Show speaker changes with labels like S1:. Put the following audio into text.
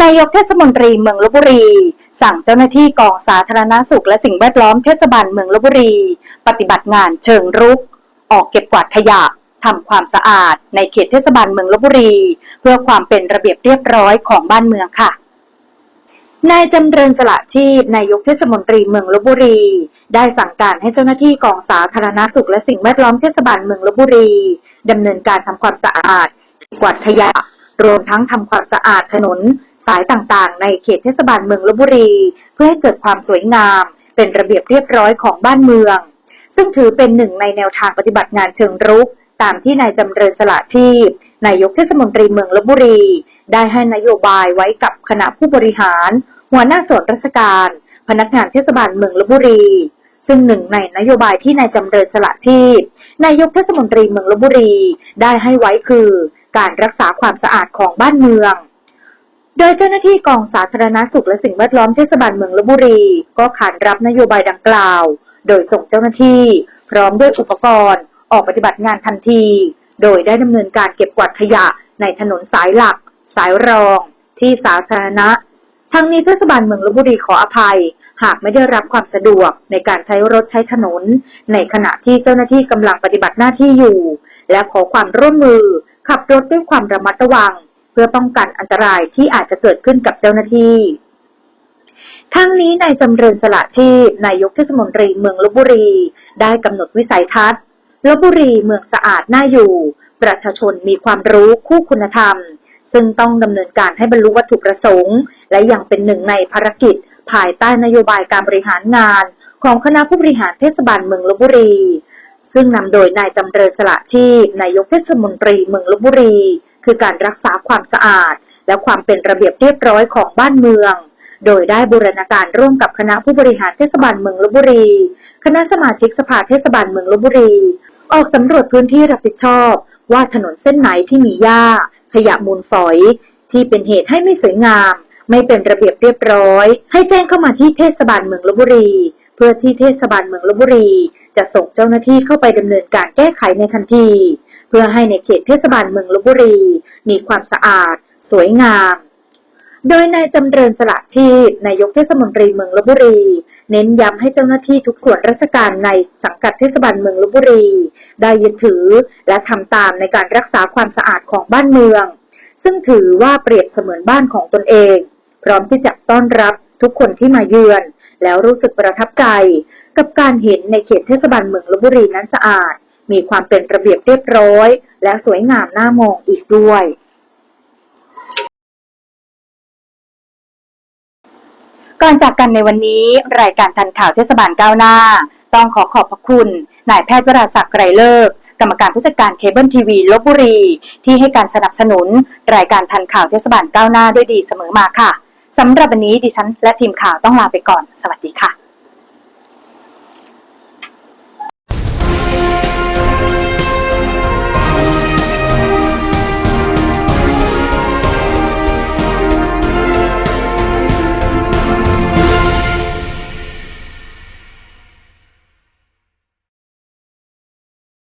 S1: นายกเทศมนตรีเมืองลบบุรี สั่งเจ้าหน้าที่กองสาธารณาสุขและสิ่งแวดล้อมเทศบาลเมืองลบบุรี ปฏิบัติงานเชิงรุก ออกเก็บกวาดขยะทำความสะอาดในเขตเทศบาลเมืองลบบุรี เพื่อความเป็นระเบียบเรียบร้อยของบ้านเมืองค่ะนายจำเริญสละชีพนายกเทศมนตรีเมืองลบบุรี ได้สั่งการให้เจ้าหน้าที่กองสาธารณาสุขและสิ่งแวดล้อมเทศบาลเมืองลบบุรีดำเนินการทำความสะอาด กวาดขยะ รวมทั้งทำความสะอาดถนน สายต่างๆ ในเขตเทศบาลเมืองลบบุรี เพื่อให้เกิดความสวยงาม เป็นระเบียบเรียบร้อยของบ้านเมือง ซึ่งถือเป็นหนึ่งในแนวทางปฏิบัติงานเชิงรุก ตามที่นายจำเริญสละชีพนายกเทศมนตรีเมืองลบบุรี ได้ให้นโยบายไว้กับคณะผู้บริหาร หัวหน้าส่วนราชการ พนักงานเทศบาลเมืองลบบุรี ซึ่งหนึ่งในนโยบายที่นายจำเริญสละชีพนายกเทศมนตรีเมืองลบบุรี ได้ให้ไว้คือ การรักษาความสะอาดของบ้านเมือง โดยเจ้าหน้าที่กองสาธารณาสุขและสิ่งแวดล้อมเทศบาลเมืองลบบุรี ก็ขานรับนโยบายดังกล่าว โดยส่งเจ้าหน้าที่ พร้อมด้วยอุปกรณ์ ออกปฏิบัติงานทันที โดยได้ดำเนินการเก็บกวาดขยะในถนนสายหลัก สายรอง ที่สาธารณะ ทั้งนี้เทศบาลเมืองลบบุรีขออภัย หากไม่ได้รับความสะดวกในการใช้รถใช้ถนน ในขณะที่เจ้าหน้าที่กำลังปฏิบัติหน้าที่อยู่ และขอความร่วมมือขับรถด้วยความระมัดระวัง เพื่อป้องกันอันตรายที่อาจจะเกิดขึ้นกับเจ้าหน้าที่ทั้งนี้นายจำเริญสละชีพนายกเทศมนตรีเมืองลบบุรี ได้กำหนดวิสัยทัศน์ลบบุรีเมืองสะอาดน่าอยู่ ประชาชนมีความรู้คู่คุณธรรม ซึ่งต้องดำเนินการให้บรรลุวัตถุประสงค์ และยังเป็นหนึ่งในภารกิจ ภายใต้นโยบายการบริหารงาน ของคณะผู้บริหารเทศบาลเมืองลบบุรี ซึ่งนำโดยนายจำเริญสละชีพนายกเทศมนตรีเมืองลบบุรี คือการรักษาความสะอาด และความเป็นระเบียบเรียบร้อยของบ้านเมือง โดยได้บูรณาการร่วมกับคณะผู้บริหารเทศบาลเมืองลบบุรี คณะสมาชิกสภาเทศบาลเมืองลบบุรี ออกสำรวจพื้นที่รับผิดชอบ ว่าถนนเส้นไหนที่มีหญ้า ขยะมูลฝอย ที่เป็นเหตุให้ไม่สวยงาม ไม่เป็นระเบียบเรียบร้อย ให้แจ้งเข้ามาที่เทศบาลเมืองลบบุรี เพื่อที่เทศบาลเมืองลบบุรี จะส่งเจ้าหน้าที่เข้าไปดำเนินการแก้ไขในทันที พื่อให้ในเขตเทศบาลเมืองลบบุรี มีความสะอาด สวยงาม โดยนายจำเริญสละชีพนายกเทศมนตรีเมืองลบบุรี เน้นย้ำให้เจ้าหน้าที่ทุกส่วนราชการในสังกัดเทศบาลเมืองลบบุรี ได้ยึดถือและทำตามในการรักษาความสะอาดของบ้านเมือง ซึ่งถือว่าเปรียบเสมือนบ้านของตนเอง พร้อมที่จะต้อนรับทุกคนที่มาเยือน แล้วรู้สึกประทับใจ กับการเห็นในเขตเทศบาลเมืองลบบุรีนั้นสะอาด มีความเป็นระเบียบเรียบร้อย และสวยงามน่ามองอีกด้วย ก่อนจากกันในวันนี้ รายการทันข่าวเทศบาลก้าวหน้า ต้องขอขอบพระคุณนายแพทย์วราศักดิ์ไกรเลิกกรรมการผู้จัดการเคเบิลทีวีลบบุรี ที่ให้การสนับสนุน รายการทันข่าวเทศบาลก้าวหน้าด้วยดีเสมอมาค่ะ สำหรับวันนี้ดิฉันและทีมข่าวต้องลาไปก่อน สวัสดีค่ะ